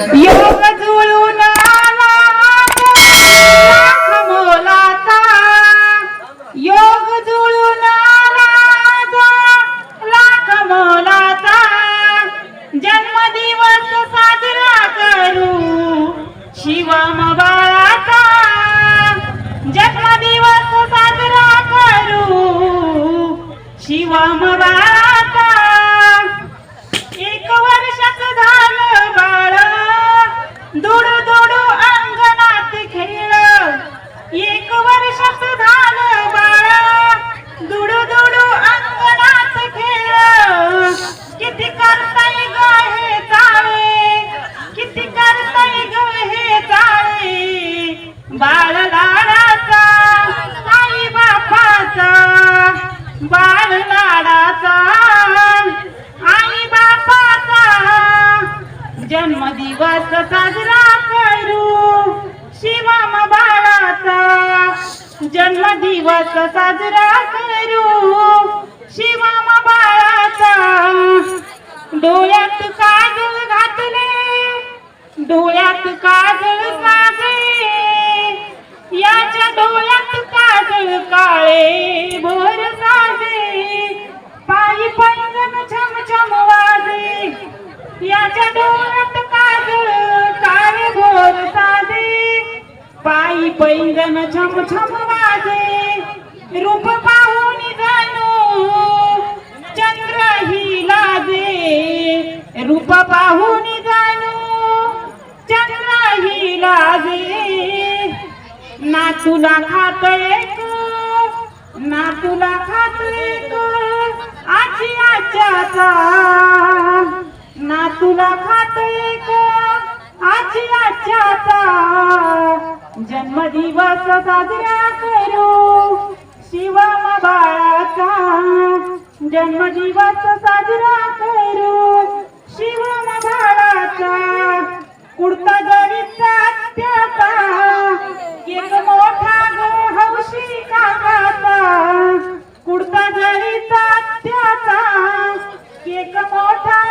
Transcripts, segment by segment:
योग जुळून मोलाचा योग जुळून आला लाख मोलाचा जन्मदिवस साजरा करू. शिवम बाळाचा. जन्मदिवस साजरा करू. शिवम बाळाचा जन्मदिवस साजरा करू. शिवम बाळाचा जन्मदिवस साजरा करू. शिवम बाळाचा डोळ्यात काजळ घातले. डोळ्यात काजळ याच्या डोळ्यात काजळ काळे भोर साधे पायी पैंजण छम छम वाजे. रूप पाहून जाणू चंद्र ही लाजे. रूप पाहून जाणू चंद्र ही लाजे. ना तुला खात एक ना तुला खात एक आजी आजच्या ना तुला खात एक आजी आजच्याचा जन्मदिवस साजरा करू. शिवम बाळाचा जन्मदिवस साजरा करू. शिवम बाळाचा कुडता गरीचा त्याचा एक मोठा गो हौशी काकाचा. कुडता गरीचा त्याचा एक मोठा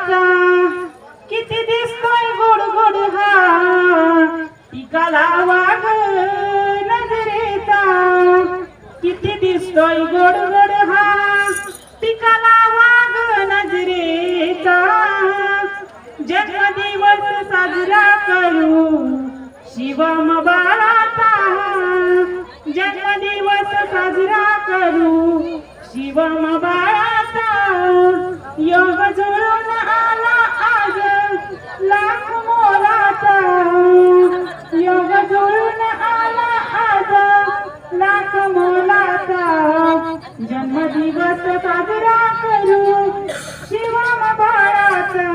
राजा किती दिसतोय गोड गोड हा. पिकाला वाग नजरेचा. किती दिसतोय गोड गोड हा. पिकाला वाग नजरेचा. जन्मदिवस साजरा करू शिवम बाळाचा. जन्मदिवस साजरा करू शिवम बाळाचा. यो जन्मदिवस साजरा करू. शिवम बाळाचा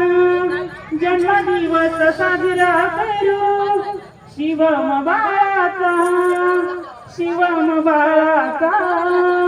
जन्मदिवस साजरा करू. शिवम बाळाचा शिवम बाळाचा.